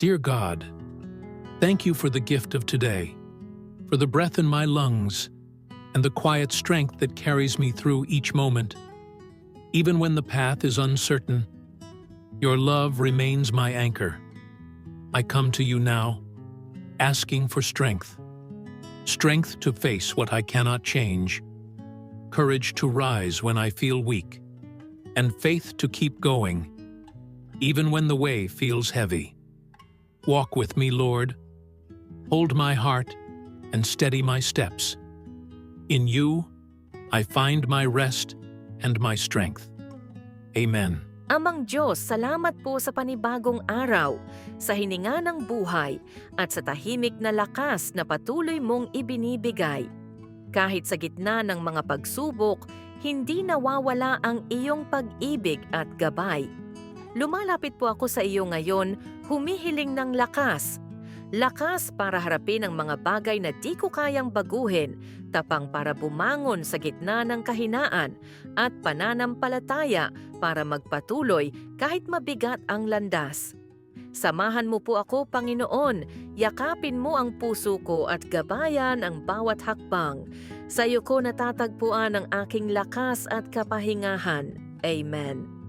Dear God, thank you for the gift of today, for the breath in my lungs, and the quiet strength that carries me through each moment. Even when the path is uncertain, your love remains my anchor. I come to you now, asking for strength. Strength to face what I cannot change, courage to rise when I feel weak, and faith to keep going, even when the way feels heavy. Walk with me, Lord. Hold my heart and steady my steps. In you, I find my rest and my strength. Amen. Amang Diyos, salamat po sa panibagong araw, sa hininga ng buhay, at sa tahimik na lakas na patuloy mong ibinibigay. Kahit sa gitna ng mga pagsubok, hindi nawawala ang iyong pag-ibig at gabay. Lumalapit po ako sa iyo ngayon, humihiling ng lakas. Lakas para harapin ang mga bagay na di ko kayang baguhin, tapang para bumangon sa gitna ng kahinaan, at pananampalataya para magpatuloy kahit mabigat ang landas. Samahan mo po ako, Panginoon. Yakapin mo ang puso ko at gabayan ang bawat hakbang. Sa iyo ko natatagpuan ang aking lakas at kapahingahan. Amen.